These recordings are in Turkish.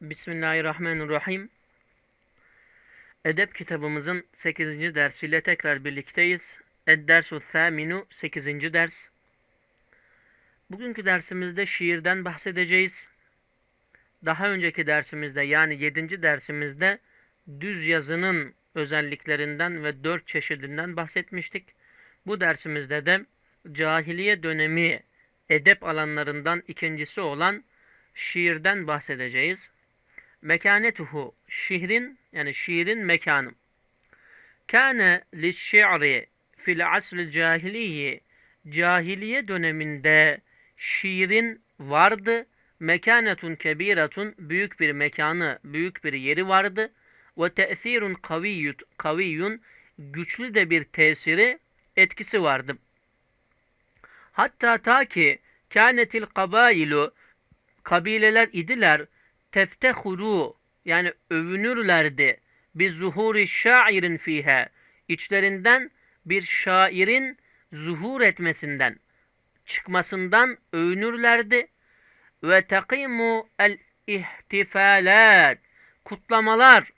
Bismillahirrahmanirrahim. Edep kitabımızın 8. dersiyle tekrar birlikteyiz. Ed-dersu thaminu 8. ders. Bugünkü dersimizde şiirden bahsedeceğiz. Daha önceki dersimizde yani 7. dersimizde düz yazının özelliklerinden ve dört çeşidinden bahsetmiştik. Bu dersimizde de cahiliye dönemi edep alanlarından ikincisi olan şiirden bahsedeceğiz. Mekanetuhu şiirin yani şiirin mekanı. Kâne li'şi'ri fil asril cahiliyi cahiliye döneminde şiirin vardı. Mekanetun kebiratun büyük bir mekanı, büyük bir yeri vardı. Ve te'thirun kaviyyut, kaviyyun güçlü de bir tesiri, etkisi vardı. Hatta ta ki kânetil kabailu kabileler idiler teftehuru yani övünürlerdi. Bir zuhuri şairin fihe içlerinden bir şairin zuhur etmesinden çıkmasından övünürlerdi. Ve takimu el ihtifalat kutlamalar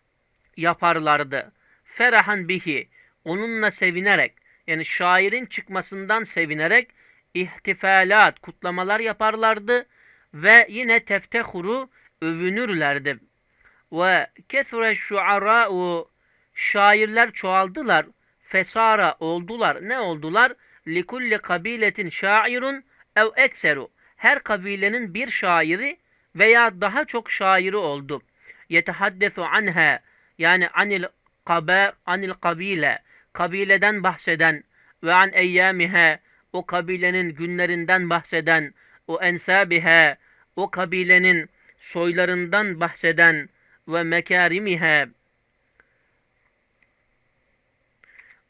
yaparlardı. Ferahan bihi onunla sevinerek yani şairin çıkmasından sevinerek ihtifalat kutlamalar yaparlardı. Ve yine teftehuru övünürlerdi. Ve kesure şuara'u şairler çoğaldılar. Fesara oldular. Ne oldular? Likulli kabiletin şairun ev ekseru. Her kabilenin bir şairi veya daha çok şairi oldu. Yetehaddesu anha yani anil kabe anil kabile kabileden bahseden ve an eyyamiha o kabilenin günlerinden bahseden o ensabiha o kabilenin soylarından bahseden ve mekarimihe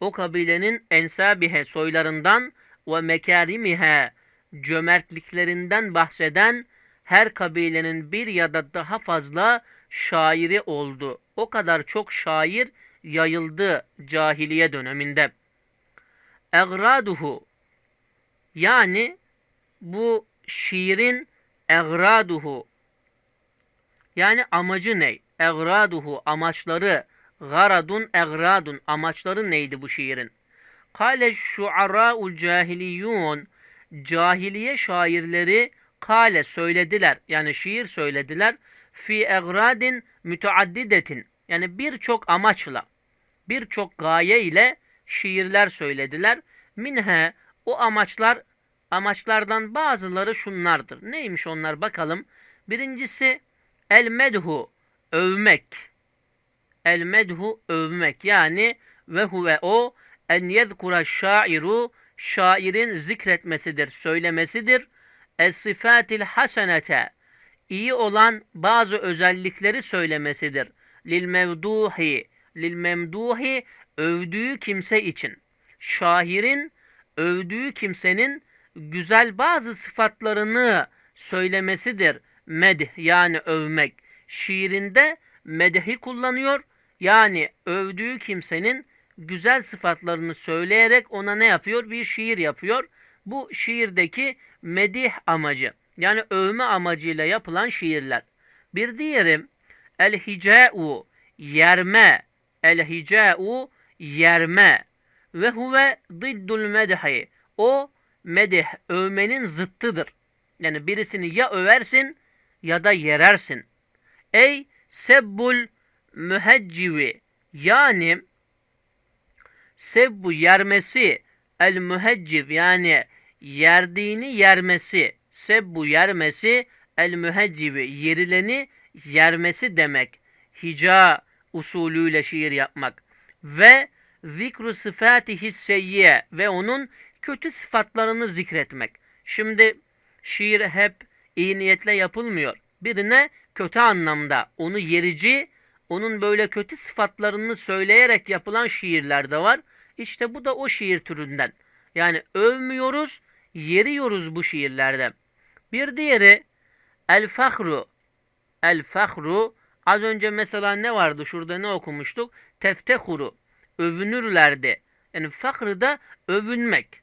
o kabilenin ensabihe soylarından ve mekarimihe cömertliklerinden bahseden her kabilenin bir ya da daha fazla şairi oldu. O kadar çok şair yayıldı cahiliye döneminde. Egraduhu yani bu şiirin egraduhu yani amacı ne? Egraduhu amaçları garadun egradun amaçları neydi bu şiirin? Kale şuara'ul cahiliyun cahiliye şairleri kale söylediler yani şiir söylediler fi egradin müteaddidetin yani birçok amaçla birçok gaye ile şiirler söylediler. Minhe o amaçlar amaçlardan bazıları şunlardır. Neymiş onlar bakalım. Birincisi el medhu övmek. El medhu övmek yani ve huve o en yezkura şairu şairin zikretmesidir, söylemesidir. Es sifatil hasenete iyi olan bazı özellikleri söylemesidir. Lil mevduhi lil memduhi övdüğü kimse için. Şairin övdüğü kimsenin güzel bazı sıfatlarını söylemesidir. Medh yani övmek. Şiirinde medhi kullanıyor. Yani övdüğü kimsenin güzel sıfatlarını söyleyerek ona ne yapıyor? Bir şiir yapıyor. Bu şiirdeki medih amacı. Yani övme amacıyla yapılan şiirler. Bir diğeri el-hica'u yerme. El-hica'u yerme. Ve huve diddul medhi. O medih, övmenin zıttıdır. Yani birisini ya översin ya da yerersin. Ey sebbul müheccivi yani sebbu yermesi el mühecciv yani yerdiğini yermesi sebbu yermesi el müheccivi yerileni yermesi demek. Hica usulüyle şiir yapmak ve zikru sıfatihi seyyiye ve onun kötü sıfatlarını zikretmek. Şimdi şiir hep iyi niyetle yapılmıyor. Birine kötü anlamda onu yerici, onun böyle kötü sıfatlarını söyleyerek yapılan şiirler de var. İşte bu da o şiir türünden. Yani övmüyoruz, yeriyoruz bu şiirlerde. Bir diğeri el fahru. El fahru az önce mesela ne vardı şurada ne okumuştuk? Teftehuru. Övünürlerdi. Yani fahrı da övünmek.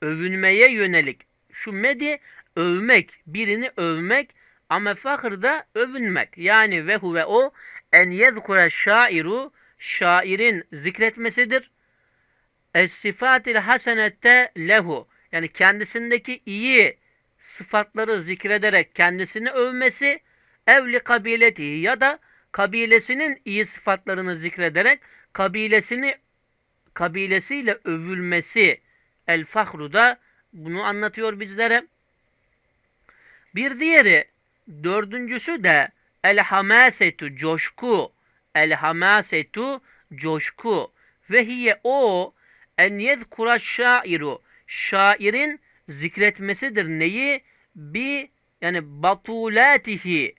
Övünmeye yönelik. Şu medi övmek, birini övmek Ama fakir da övünmek. Yani ve huve o en yezkure şairu şairin zikretmesidir. Es sifatil hasenette lehu yani kendisindeki iyi sıfatları zikrederek kendisini övmesi evli kabileti ya da kabilesinin iyi sıfatlarını zikrederek kabilesini kabilesiyle övülmesi el fahru da bunu anlatıyor bizlere. Bir diğeri dördüncüsü de el hamasetu coşku el coşku. Ve hiye o en yezkura şairu. Şairin zikretmesidir neyi? Bir yani batulatihi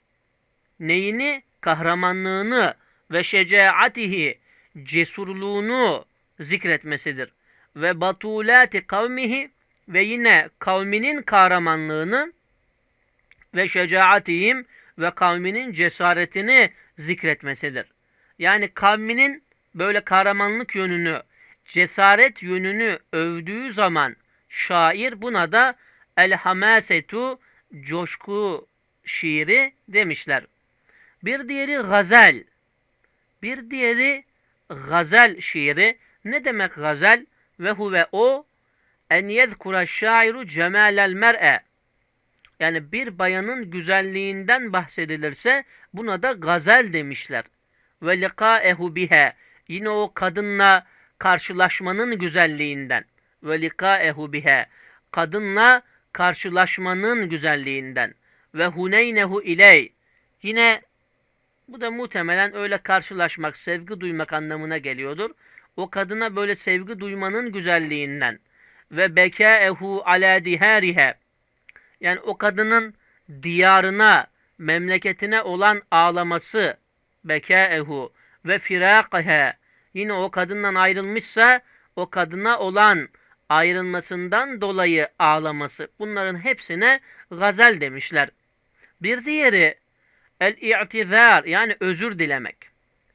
neyini? Kahramanlığını ve şecaatihi cesurluğunu zikretmesidir. Ve batulati kavmihi ve yine kavminin kahramanlığını ve şecaatihim ve kavminin cesaretini zikretmesidir. Yani kavminin böyle kahramanlık yönünü, cesaret yönünü övdüğü zaman şair buna da el hamasetu coşku şiiri demişler. Bir diğeri gazel. Bir diğeri gazel şiiri. Ne demek gazel? Ve huve o en yezkura şairu cemalel mer'e. Yani bir bayanın güzelliğinden bahsedilirse buna da gazel demişler. Ve liqaehu bihe. Yine o kadınla karşılaşmanın güzelliğinden. Ve liqaehu bihe. Kadınla karşılaşmanın güzelliğinden. Ve huneynehu iley. Yine bu da muhtemelen öyle karşılaşmak, sevgi duymak anlamına geliyordur. O kadına böyle sevgi duymanın güzelliğinden. Ve bekâehu alâ dihârihe. Yani o kadının diyarına, memleketine olan ağlaması. Bekâehu ve firâkıhe. Yine o kadından ayrılmışsa o kadına olan ayrılmasından dolayı ağlaması. Bunların hepsine gazel demişler. Bir diğeri el-i'tizar yani özür dilemek.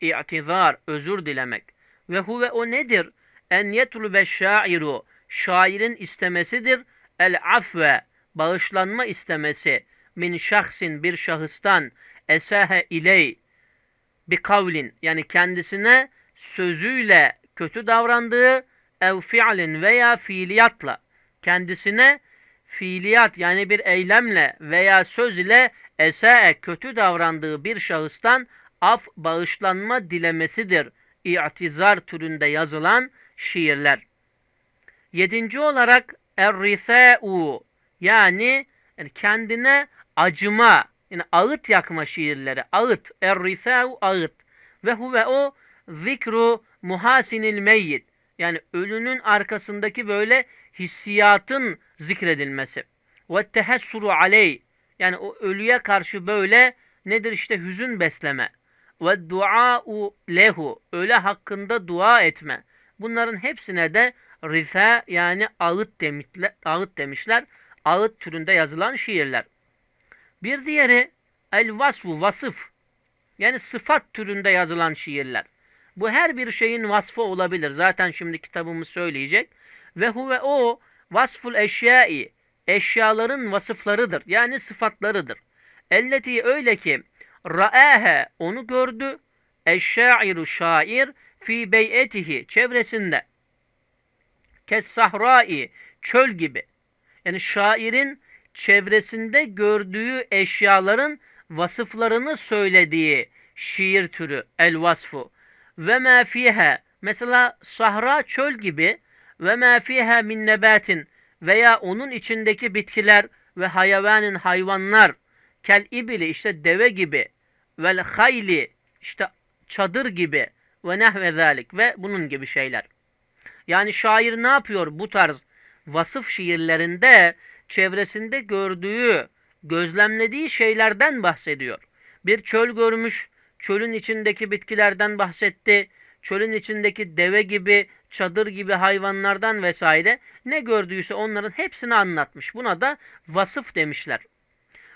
İ'tizar, özür dilemek. Ve huve o nedir? En yetlube şairu, şairin istemesidir. El-afve, bağışlanma istemesi. Min şahsin bir şahıstan esahe iley bir kavlin yani kendisine sözüyle kötü davrandığı ev fi'lin veya fiiliyatla kendisine fiiliyat yani bir eylemle veya söz ile esa'e kötü davrandığı bir şahıstan af bağışlanma dilemesidir. İ'tizar türünde yazılan şiirler. Yedinci olarak er-risa'u yani, yani kendine acıma yani ağıt yakma şiirleri. Ağıt. Er-risa'u ağıt. Ve huve o zikru muhasinil meyyit. Yani ölünün arkasındaki böyle hissiyatın zikredilmesi. Ve tehessuru aley. Yani o ölüye karşı böyle nedir işte hüzün besleme. Ve dua'u lehu. Öle hakkında dua etme. Bunların hepsine de risa yani ağıt demişler. Ağıt demişler. Ağıt türünde yazılan şiirler. Bir diğeri el vasfu vasıf. Yani sıfat türünde yazılan şiirler. Bu her bir şeyin vasfı olabilir. Zaten şimdi kitabımız söyleyecek. Ve huve o vasful eşyai. Eşyaların vasıflarıdır. Yani sıfatlarıdır. Elleti öyle ki ra'ahe onu gördü. Eşşairu şair fi beyetihi çevresinde. Kes sahrai çöl gibi. Yani şairin çevresinde gördüğü eşyaların vasıflarını söylediği şiir türü el vasfu ve ma fiha mesela sahra çöl gibi ve ma fiha min nebatin veya onun içindeki bitkiler ve hayvanın hayvanlar kel ibili işte deve gibi vel hayli işte çadır gibi ve nehve zalik ve bunun gibi şeyler. Yani şair ne yapıyor bu tarz vasıf şiirlerinde çevresinde gördüğü, gözlemlediği şeylerden bahsediyor. Bir çöl görmüş, çölün içindeki bitkilerden bahsetti. Çölün içindeki deve gibi, çadır gibi hayvanlardan vesaire ne gördüyse onların hepsini anlatmış. Buna da vasıf demişler.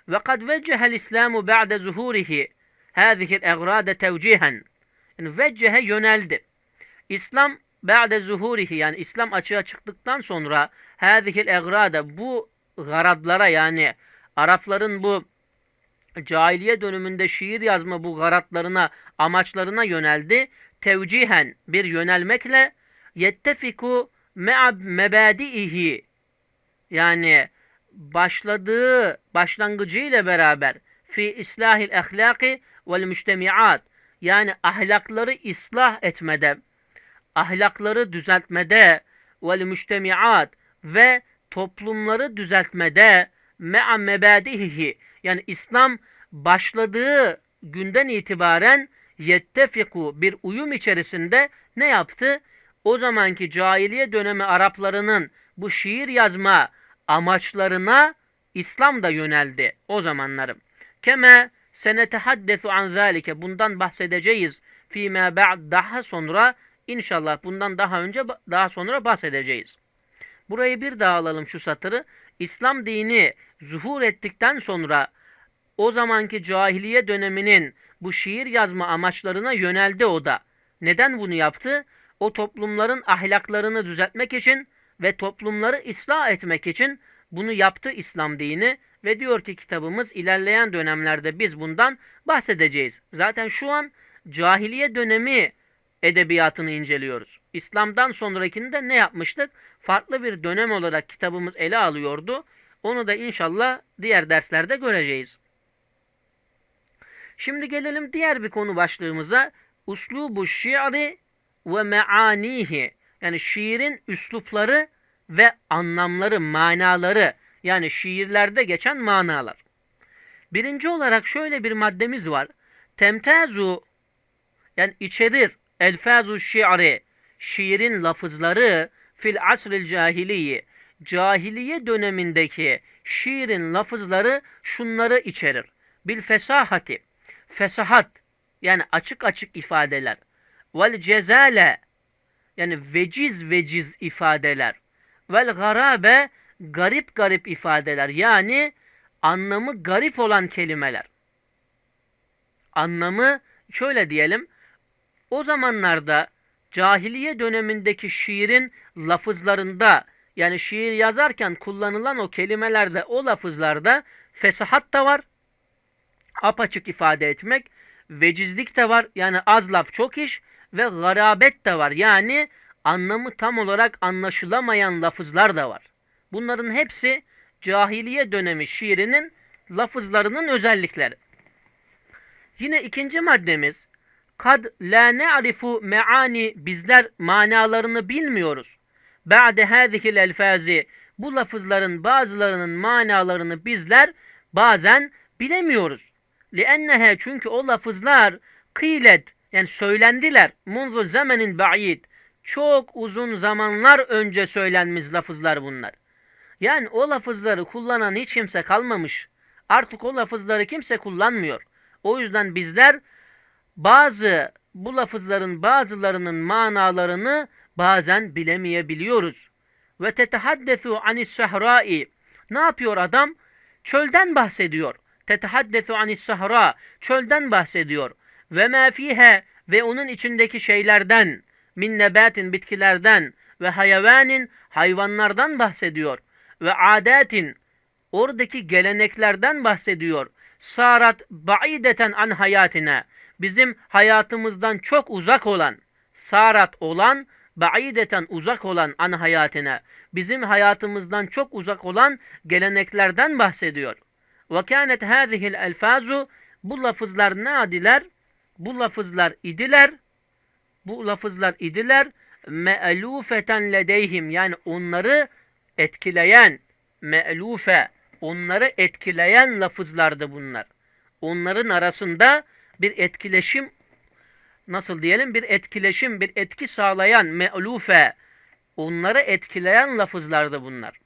Ve kad veccehel İslamu ba'de zuhurihi hâzihil egrâde tevcihen. Yani veccehe yöneldi. İslam ba'de zuhurihi yani İslam açığa çıktıktan sonra hâzihil egrâde bu garadlara yani Arapların bu cahiliye döneminde şiir yazma bu garatlarına, amaçlarına yöneldi. Tevcihen bir yönelmekle yettefiku me'a mebadi'ihi yani başladığı başlangıcı ile beraber fi islahil ahlaki vel müştemiat yani ahlakları ıslah etmede, ahlakları düzeltmede vel müştemiat ve toplumları düzeltmede me'a mebadihi yani İslam başladığı günden itibaren yettefiku bir uyum içerisinde ne yaptı? O zamanki cahiliye dönemi Araplarının bu şiir yazma amaçlarına İslam da yöneldi o zamanları. Keme senetehaddesu an zalike bundan bahsedeceğiz fîmâ ba'd daha sonra inşallah bundan daha önce daha sonra bahsedeceğiz. Burayı bir daha alalım şu satırı. İslam dini zuhur ettikten sonra o zamanki cahiliye döneminin bu şiir yazma amaçlarına yöneldi o da. Neden bunu yaptı? O toplumların ahlaklarını düzeltmek için ve toplumları ıslah etmek için bunu yaptı İslam dini ve diyor ki kitabımız ilerleyen dönemlerde biz bundan bahsedeceğiz. Zaten şu an cahiliye dönemi edebiyatını inceliyoruz. İslam'dan sonrakini de ne yapmıştık? Farklı bir dönem olarak kitabımız ele alıyordu. Onu da inşallah diğer derslerde göreceğiz. Şimdi gelelim diğer bir konu başlığımıza. Uslubu şiiri ve meanihi. Yani şiirin üslupları ve anlamları, manaları. Yani şiirlerde geçen manalar. Birinci olarak şöyle bir maddemiz var. Temtazu yani içerir elfazu şiiri şiirin lafızları fil asril cahiliyi cahiliye dönemindeki şiirin lafızları şunları içerir. Bil fesahati fesahat yani açık açık ifadeler. Vel cezale yani veciz veciz ifadeler. Vel garabe garip garip ifadeler. Yani anlamı garip olan kelimeler. Anlamı şöyle diyelim. O zamanlarda cahiliye dönemindeki şiirin lafızlarında yani şiir yazarken kullanılan o kelimelerde o lafızlarda fesahat da var. Apaçık ifade etmek. Vecizlik de var. Yani az laf çok iş. Ve garabet de var. Yani anlamı tam olarak anlaşılamayan lafızlar da var. Bunların hepsi cahiliye dönemi şiirinin lafızlarının özellikleri. Yine ikinci maddemiz kad la ne'rifu meani bizler manalarını bilmiyoruz. Ba'de hâzihil elfazi bu lafızların bazılarının manalarını bizler bazen bilemiyoruz. Liennehe çünkü o lafızlar kıylet yani söylendiler. Munzu zamenin ba'id çok uzun zamanlar önce söylenmiş lafızlar bunlar. Yani o lafızları kullanan hiç kimse kalmamış. Artık o lafızları kimse kullanmıyor. O yüzden bizler bazı bu lafızların bazılarının manalarını bazen bilemeyebiliyoruz. Ve tetehaddesu anis sahrai. Ne yapıyor adam? Çölden bahsediyor. Tetehaddesu anis sahra. Çölden bahsediyor. Ve ma fihe ve onun içindeki şeylerden min nebatin bitkilerden ve hayvanin hayvanlardan bahsediyor ve adetin oradaki geleneklerden bahsediyor. Sarat baideten an hayatine bizim hayatımızdan çok uzak olan sarat olan baideten uzak olan an hayatine bizim hayatımızdan çok uzak olan geleneklerden bahsediyor. Ve kânet hâzihil elfâzu bu lafızlar nadiler bu lafızlar idiler bu lafızlar idiler me'lufeten ledeyhim yani onları etkileyen me'lufe onları etkileyen lafızlardı bunlar. Onların arasında bir etkileşim nasıl diyelim bir etkileşim bir etki sağlayan me'lufe onları etkileyen lafızlardı bunlar.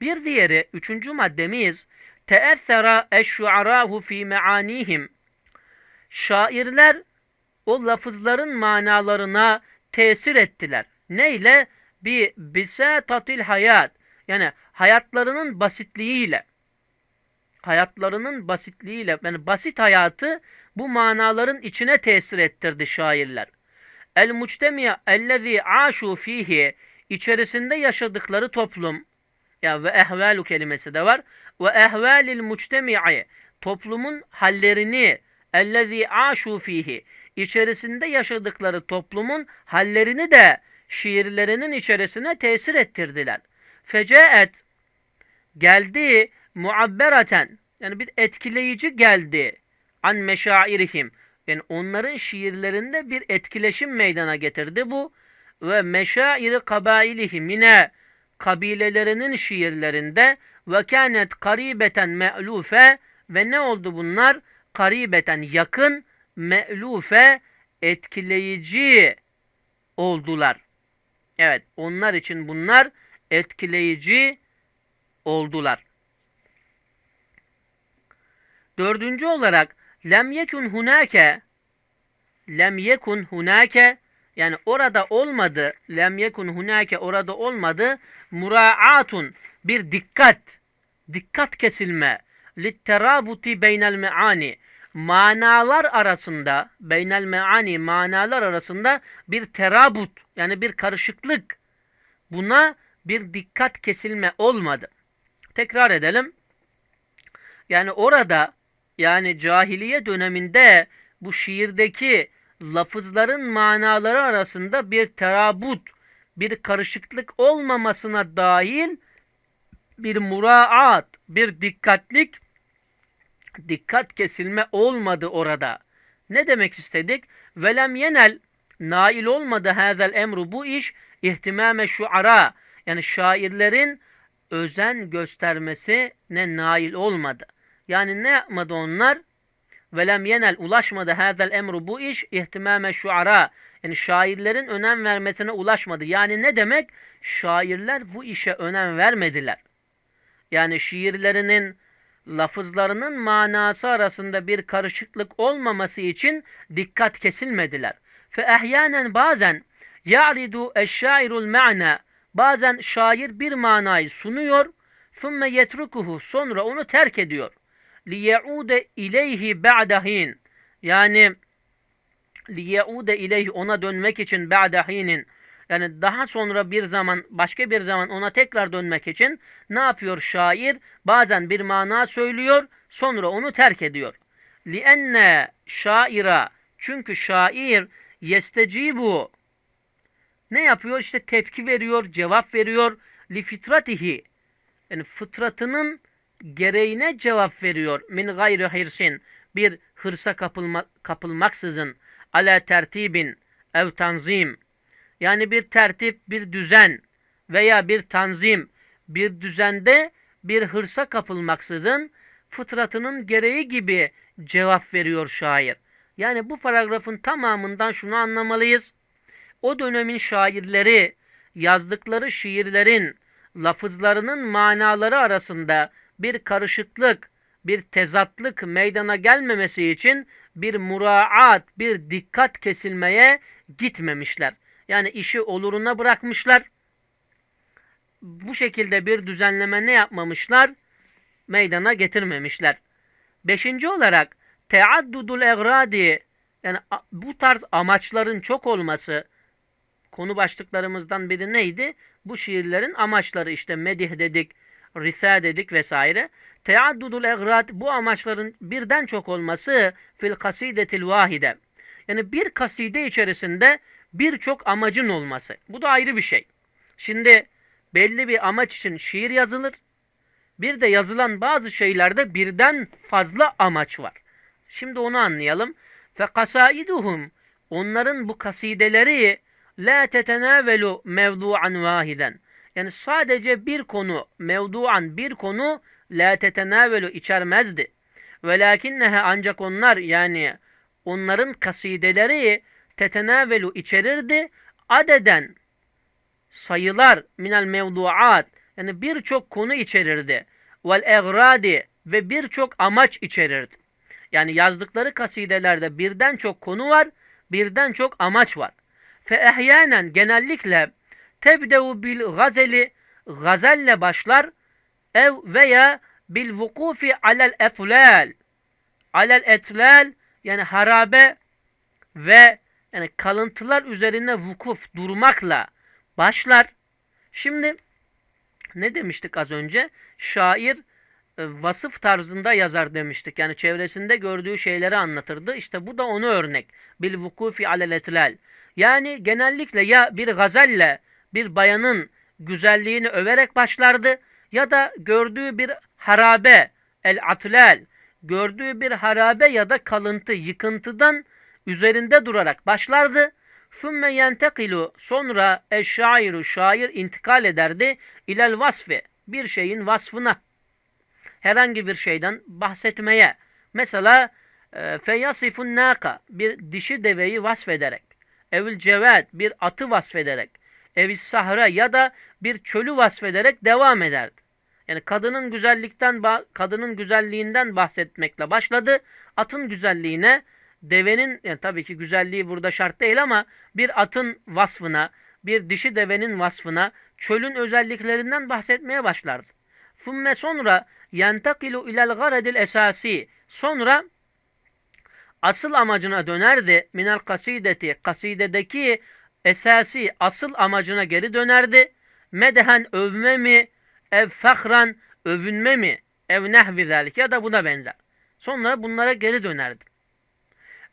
Bir diğeri üçüncü maddemiz teessera eşşuarahu fi meanihim şairler o lafızların manalarına tesir ettiler. Neyle? Bir bisatatil hayat. Yani hayatlarının basitliğiyle. Hayatlarının basitliğiyle yani basit hayatı bu manaların içine tesir ettirdi şairler. El muctemiye ellezî aşu fihi içerisinde yaşadıkları toplum ya ve ehvalu kelimesi de var. Ve ehvalil muctemi'i toplumun hallerini ellezî aşû fihi içerisinde yaşadıkları toplumun hallerini de şiirlerinin içerisine tesir ettirdiler. Fecaet geldi muabberaten yani bir etkileyici geldi an meşairihim yani onların şiirlerinde bir etkileşim meydana getirdi bu ve meşairi kabailihim yine kabilelerinin şiirlerinde ve kânet karibeten me'lufe ve ne oldu bunlar? Karibeten yakın, me'lufe etkileyici oldular. Evet onlar için bunlar etkileyici oldular. Dördüncü olarak lem yekun hunake lem yekun hunake yani orada olmadı lem yekun hunake orada olmadı muraatun bir dikkat dikkat kesilme litterabuti beynel meani manalar arasında beynel meani manalar arasında bir terabut yani bir karışıklık buna bir dikkat kesilme olmadı. Tekrar edelim. Yani orada yani cahiliye döneminde bu şiirdeki lafızların manaları arasında bir terabut, bir karışıklık olmamasına dahil bir muraat, bir dikkatlik, dikkat kesilme olmadı orada. Ne demek istedik? Velem yenel, nail olmadı hazel emru bu iş, ihtimame şuara, yani şairlerin özen göstermesi ne nail olmadı. Yani ne yapmadı onlar? Velem yenel ulaşmadı hazel emru bu iş ihtimame şuara. Yani şairlerin önem vermesine ulaşmadı. Yani ne demek? Şairler bu işe önem vermediler. Yani şiirlerinin lafızlarının manası arasında bir karışıklık olmaması için dikkat kesilmediler. Fe ehyanen bazen ya'ridu eşşairul ma'na bazen şair bir manayı sunuyor, thumme yetrukuhu sonra onu terk ediyor liyeude ileyhi ba'dahin. Yani liyeude ileyhi ona dönmek için ba'dahinin. Yani daha sonra bir zaman başka bir zaman ona tekrar dönmek için ne yapıyor şair? Bazen bir mana söylüyor sonra onu terk ediyor. Lienne şaira çünkü şair yestecibu ne yapıyor? İşte tepki veriyor, cevap veriyor. Li fitratihi yani fıtratının gereğine cevap veriyor. Min gayri hirsin bir hırsa kapılma, kapılmaksızın ala tertibin ev tanzim yani bir tertip, bir düzen veya bir tanzim, bir düzende bir hırsa kapılmaksızın fıtratının gereği gibi cevap veriyor şair. Yani bu paragrafın tamamından şunu anlamalıyız. O dönemin şairleri yazdıkları şiirlerin lafızlarının manaları arasında bir karışıklık, bir tezatlık meydana gelmemesi için bir muraat, bir dikkat kesilmeye gitmemişler. Yani işi oluruna bırakmışlar. Bu şekilde bir düzenleme ne yapmamışlar? Meydana getirmemişler. Beşinci olarak teaddudul egradi yani bu tarz amaçların çok olması konu başlıklarımızdan biri neydi? Bu şiirlerin amaçları işte medih dedik, risa dedik vesaire. Teaddudul egrad bu amaçların birden çok olması fil kasidetil vahide. Yani bir kaside içerisinde birçok amacın olması. Bu da ayrı bir şey. Şimdi belli bir amaç için şiir yazılır. Bir de yazılan bazı şeylerde birden fazla amaç var. Şimdi onu anlayalım. Fe kasaiduhum onların bu kasideleri la tetenavelu mevdu'an vahiden. Yani sadece bir konu, mevdu'an bir konu la tetenavelu içermezdi. Velakinnehe ancak onlar yani onların kasideleri tetenavelu içerirdi. Adeden sayılar minel mevduat yani birçok konu içerirdi. Vel egradi ve birçok amaç içerirdi. Yani yazdıkları kasidelerde birden çok konu var, birden çok amaç var. Fe ehyanen genellikle tebdevu bil gazeli gazelle başlar ev veya bil vukufi alel etlal alel etlal yani harabe ve yani kalıntılar üzerine vukuf durmakla başlar. Şimdi ne demiştik az önce? Şair e, vasıf tarzında yazar demiştik. Yani çevresinde gördüğü şeyleri anlatırdı. İşte bu da onu örnek. Bil vukufi alel etlal. Yani genellikle ya bir gazelle bir bayanın güzelliğini överek başlardı ya da gördüğü bir harabe el atlal gördüğü bir harabe ya da kalıntı yıkıntıdan üzerinde durarak başlardı. Sümme yentekilu sonra eşşairu şair intikal ederdi ilel vasfi bir şeyin vasfına herhangi bir şeyden bahsetmeye. Mesela feyasifun naka bir dişi deveyi vasfederek, evil cevad bir atı vasfederek, evis sahra ya da bir çölü vasfederek devam ederdi. Yani kadının güzellikten kadının güzelliğinden bahsetmekle başladı. Atın güzelliğine, devenin yani tabii ki güzelliği burada şart değil ama bir atın vasfına, bir dişi devenin vasfına, çölün özelliklerinden bahsetmeye başlardı. Fumme sonra yentakilu ilel garedil esasi. Sonra asıl amacına dönerdi. Minel kasideti. Kasidedeki esasi asıl amacına geri dönerdi. Medehen övme mi? Ev fahran övünme mi? Ev nehvi zalik ya da buna benzer. Sonra bunlara geri dönerdi.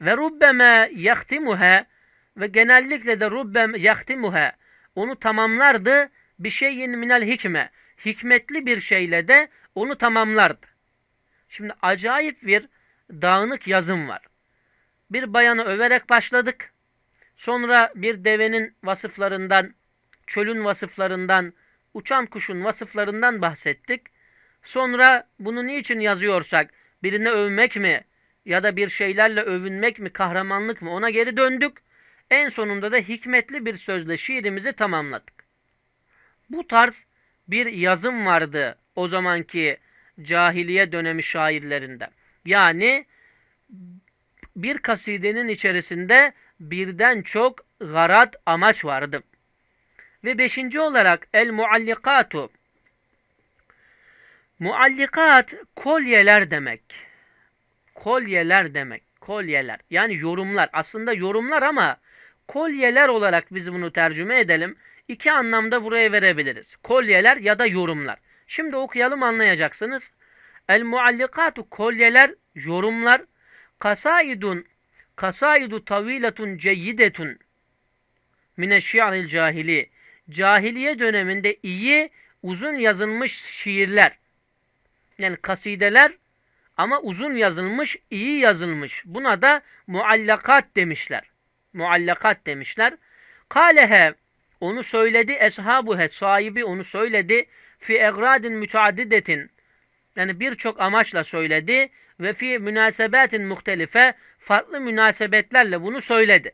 Ve rubbeme yaktimuha ve genellikle de rubbem yaktimuha onu tamamlardı bir şeyin minel hikme hikmetli bir şeyle de onu tamamlardı. Şimdi acayip bir dağınık yazım var. Bir bayanı överek başladık. Sonra bir devenin vasıflarından, çölün vasıflarından, uçan kuşun vasıflarından bahsettik. Sonra bunu niçin yazıyorsak, birini övmek mi ya da bir şeylerle övünmek mi, kahramanlık mı ona geri döndük. En sonunda da hikmetli bir sözle şiirimizi tamamladık. Bu tarz bir yazım vardı o zamanki cahiliye dönemi şairlerinde. Yani bir kasidenin içerisinde birden çok garat amaç vardı. Ve beşinci olarak el muallikatu. Muallikat kolyeler demek. Kolyeler demek. Kolyeler. Yani yorumlar. Aslında yorumlar ama kolyeler olarak biz bunu tercüme edelim iki anlamda buraya verebiliriz. Kolyeler ya da yorumlar. Şimdi okuyalım anlayacaksınız. El muallikatu kolyeler, yorumlar. Kasaidun, kasaidu tavilatun ceyyidetun mineşşi'ril cahili. Cahiliye döneminde iyi, uzun yazılmış şiirler. Yani kasideler ama uzun yazılmış, iyi yazılmış. Buna da muallakat demişler. Muallakat demişler. Kalehe onu söyledi eshabuhe sahibi onu söyledi fi egradin müteaddidetin yani birçok amaçla söyledi ve fi münasebetin muhtelife farklı münasebetlerle bunu söyledi.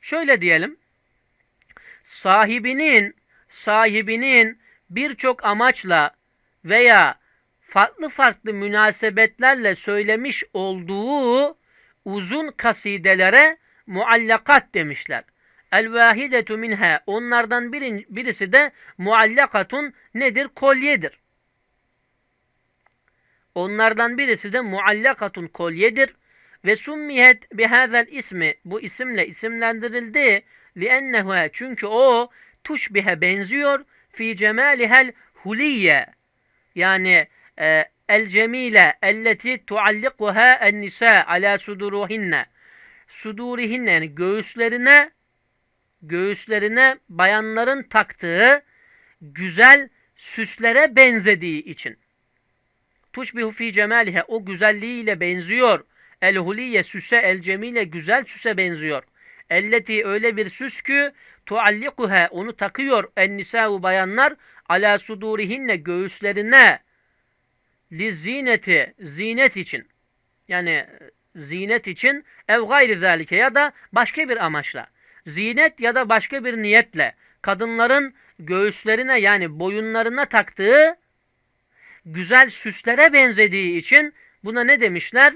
Şöyle diyelim. Sahibinin sahibinin birçok amaçla veya farklı farklı münasebetlerle söylemiş olduğu uzun kasidelere muallakat demişler. El vahidetu minha onlardan birisi de muallakatun nedir? Kolyedir. Onlardan birisi de muallakatun kolyedir. Ve summihet bihazel ismi bu isimle isimlendirildi. Liennehu çünkü o tuşbihe benziyor. Fi cemalihel huliye yani e, el cemile elleti tuallikuha en nisa ala suduruhinne sudurihinne yani göğüslerine göğüslerine bayanların taktığı güzel süslere benzediği için. Tuşbihu fi cemalihe o güzelliğiyle benziyor. El huliye süse el cemile güzel süse benziyor. Elleti öyle bir süs ki tuallikuha onu takıyor en nisa'u bayanlar ala sudurihinne göğüslerine li zineti zinet için. Yani zinet için ev gayri zalike ya da başka bir amaçla zinet ya da başka bir niyetle kadınların göğüslerine yani boyunlarına taktığı güzel süslere benzediği için buna ne demişler?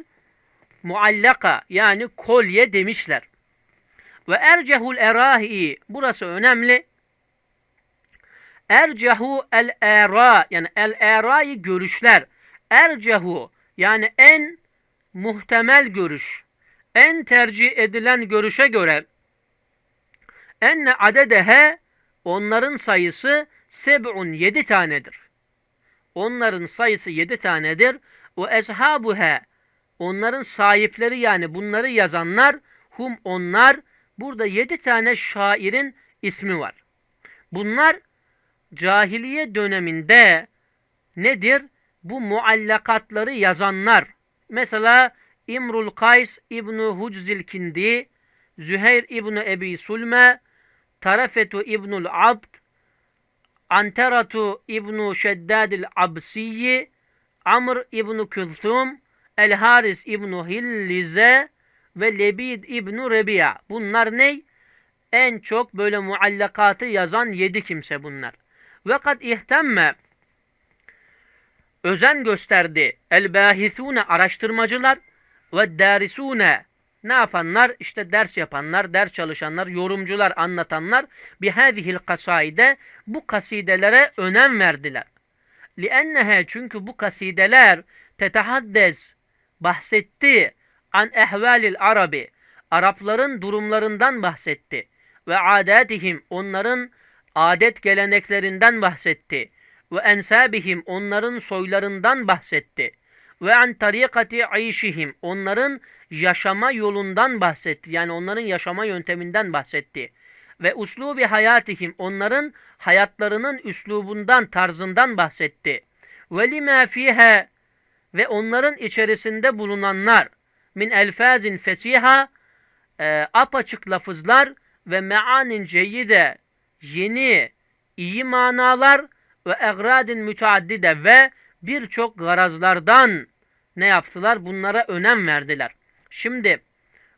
Muallaka yani kolye demişler. Ve ercehul erahi burası önemli. Ercehu el era yani el erayı görüşler. Ercehu yani en muhtemel görüş. En tercih edilen görüşe göre enne adedehe onların sayısı seb'un yedi tanedir. Onların sayısı yedi tanedir. O eshabuha onların sahipleri yani bunları yazanlar hum onlar burada yedi tane şairin ismi var. Bunlar cahiliye döneminde nedir? Bu muallakatları yazanlar. Mesela İmrul Kays İbni Huczil Kindi, Züheyr İbni Ebi Sulme, Tarafetu İbnul Abd, Anteratu İbnu Şeddadil Absiyi, Amr İbnu Külthum, El Haris İbnu Hillize ve Lebid İbnu Rebiya. Bunlar ne? En çok böyle muallakatı yazan yedi kimse bunlar. Ve kad ihtemme özen gösterdi. El bahithune araştırmacılar ve darisune ne yapanlar? İşte ders yapanlar, ders çalışanlar, yorumcular, anlatanlar bi hadihil kasaide bu kasidelere önem verdiler. Liennehe çünkü bu kasideler tetahaddes bahsetti an ehvalil arabi Arapların durumlarından bahsetti ve adetihim onların adet geleneklerinden bahsetti ve ensabihim onların soylarından bahsetti ve an tarikati ayşihim onların yaşama yolundan bahsetti. Yani onların yaşama yönteminden bahsetti. Ve uslubi hayatihim onların hayatlarının üslubundan, tarzından bahsetti. Ve lima fiha ve onların içerisinde bulunanlar min elfazin fesiha e, apaçık lafızlar ve meanin ceyyide yeni iyi manalar ve egradin müteaddide ve birçok garazlardan ne yaptılar? Bunlara önem verdiler. Şimdi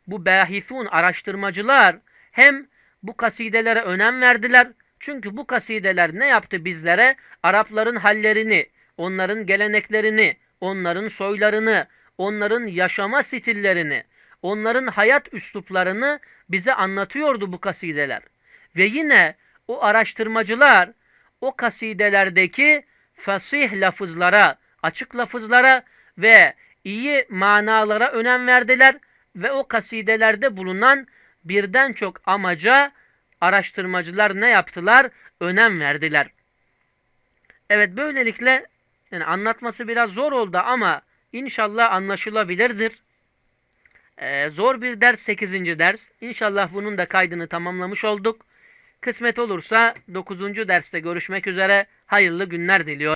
bu bahithun araştırmacılar hem bu kasidelere önem verdiler. Çünkü bu kasideler ne yaptı bizlere? Arapların hallerini, onların geleneklerini, onların soylarını, onların yaşama stillerini, onların hayat üsluplarını bize anlatıyordu bu kasideler. Ve yine o araştırmacılar o kasidelerdeki fasih lafızlara, açık lafızlara ve iyi manalara önem verdiler ve o kasidelerde bulunan birden çok amaca araştırmacılar ne yaptılar? Önem verdiler. Evet böylelikle yani anlatması biraz zor oldu ama inşallah anlaşılabilirdir. Ee, zor bir ders 8. ders. İnşallah bunun da kaydını tamamlamış olduk. Kısmet olursa 9. derste görüşmek üzere. Hayırlı günler diliyorum.